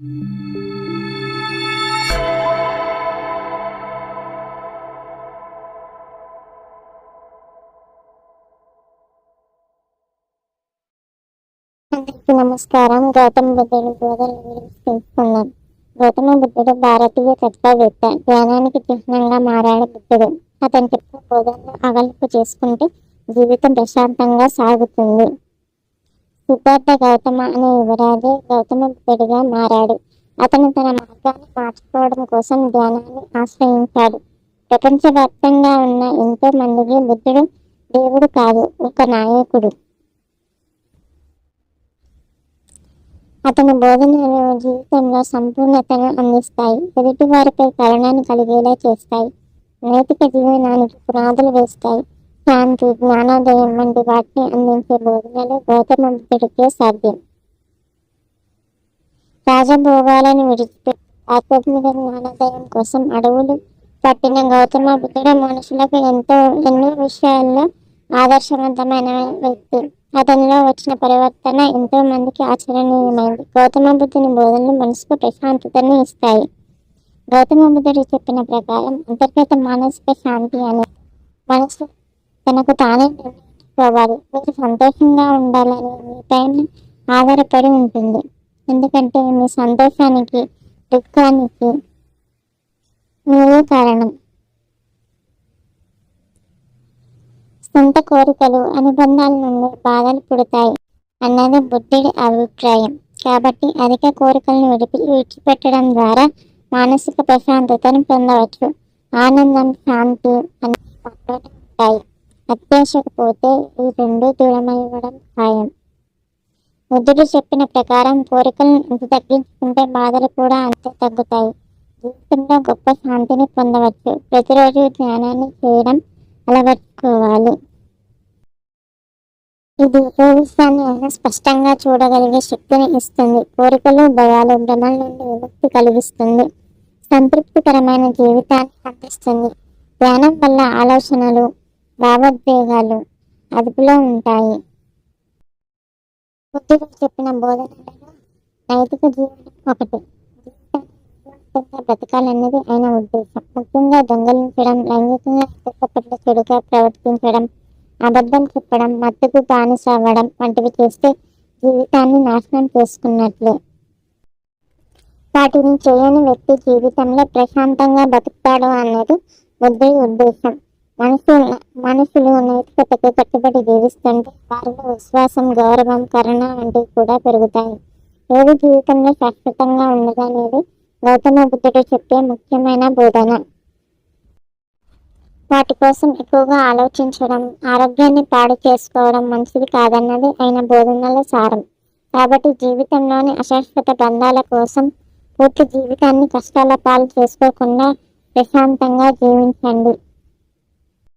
అందరికీ నమస్కారం. గౌతమ బుద్ధుడు బోధన గురించి తెలుసుకుందాం గౌతమ బుద్ధుడు భారతీయ తత్వవేత్త. జ్ఞానానికి చిహ్నంగా మారాడు బుద్ధుడు. అతను చెప్పిన బోధనలు అగలింపు చేసుకుంటే జీవితం ప్రశాంతంగా సాగుతుంది. సిద్ధార్థ గౌతమ అనే యువరాజు గౌతమ బుద్ధుడిగా మారాడు. అతను తన మార్గాన్ని మార్చుకోవడం కోసం జ్ఞానాన్ని ఆశ్రయించాడు. ప్రపంచవ్యాప్తంగా ఉన్న ఎంతో మందికి బుద్ధుడు దేవుడు కాదు ఒక నాయకుడు. అతని బోధనలు జీవితంలో సంపూర్ణతను అందిస్తాయి. ఎదుటివారిపై కరుణను కలిగేలా చేస్తాయి. నైతిక జీవనానికి పునాదులు వేస్తాయి. శాంతి జ్ఞానోదయం వంటి వాటిని అందించే బోధనలు గౌతమ బుద్ధుడికే సాధ్యం. రాజభోగాలను విడిచిపెట్టి ఆధ్యాత్మిక జ్ఞానోదయం కోసం అడవులు పట్టిన గౌతమ బుద్ధుడు మనుషులకు ఎంతో ఎన్నో విషయాల్లో ఆదర్శవంతమైన వ్యక్తి. అతనిలో వచ్చిన పరివర్తన ఎంతో మందికి ఆచరణీయమైంది. గౌతమ బుద్ధుని బోధనలు మనసుకు ప్రశాంతతను ఇస్తాయి. గౌతమ బుద్ధుడు చెప్పిన ప్రకారం అంతర్గత మానసిక శాంతి అనేది మనసు తనకు తానే పోవాలి. మీరు సంతోషంగా ఉండాలని మీపైన ఆధారపడి ఉంటుంది. ఎందుకంటే మీ సంతోషానికి దుఃఖానికి మీరే కారణం. సొంత కోరికలు అనుబంధాల నుండి బాధలు పుడతాయి అన్నది బుద్ధుడి అభిప్రాయం. కాబట్టి అధిక కోరికలను విడిపి విడిచిపెట్టడం ద్వారా మానసిక ప్రశాంతతను పొందవచ్చు. ఆనందం శాంతి అన్ని ఉంటాయి. అత్యాశకపోతే ఈ రెండు దూరమైవ్వడం ఖాయం. బుద్ధుడు చెప్పిన ప్రకారం కోరికలను ఎంత తగ్గించుకుంటే బాధలు కూడా అంతే తగ్గుతాయి. జీవితంలో గొప్ప శాంతిని పొందవచ్చు. ప్రతిరోజు ధ్యానాన్ని చేయడం అలవర్చుకోవాలి. ఇది ఏ అయినా స్పష్టంగా చూడగలిగే శక్తిని ఇస్తుంది. కోరికలు భయాలు భ్రమల నుండి విముక్తి కలిగిస్తుంది. సంతృప్తికరమైన జీవితాన్ని అందిస్తుంది. ధ్యానం వల్ల ఆలోచనలు భావోద్వేగాలు అదుపులో ఉంటాయి. బుద్ధుడు చెప్పిన బోధనలలో నైతిక జీవనం ఒకటి. బ్రతకాలన్నది ఆయన ఉద్దేశం. ముఖ్యంగా దొంగలించడం లైంగికంగా ఇతరుల పట్ల చెడుగా ప్రవర్తించడం అబద్ధం చెప్పడం మత్తుకు బానిస అవ్వడం వంటివి చేస్తే జీవితాన్ని నాశనం చేసుకున్నట్లే. వాటిని చేయని వ్యక్తి జీవితంలో ప్రశాంతంగా బతుకుతాడు అన్నది బుద్ధుడి ఉద్దేశం. మనుషులు మనుషులు నైతికతకు కట్టుబడి జీవిస్తుంటే వారిలో విశ్వాసం గౌరవం కరుణ వంటివి కూడా పెరుగుతాయి. ఏది జీవితంలో శాశ్వతంగా ఉండదనేది గౌతమ బుద్ధుడు చెప్పే ముఖ్యమైన బోధన. వాటి కోసం ఎక్కువగా ఆలోచించడం ఆరోగ్యాన్ని పాడు చేసుకోవడం మంచిది కాదన్నది ఆయన బోధనల సారం. కాబట్టి జీవితంలోని అశాశ్వత బంధాల కోసం పూర్తి జీవితాన్ని కష్టాల పాలు చేసుకోకుండా ప్రశాంతంగా జీవించండి.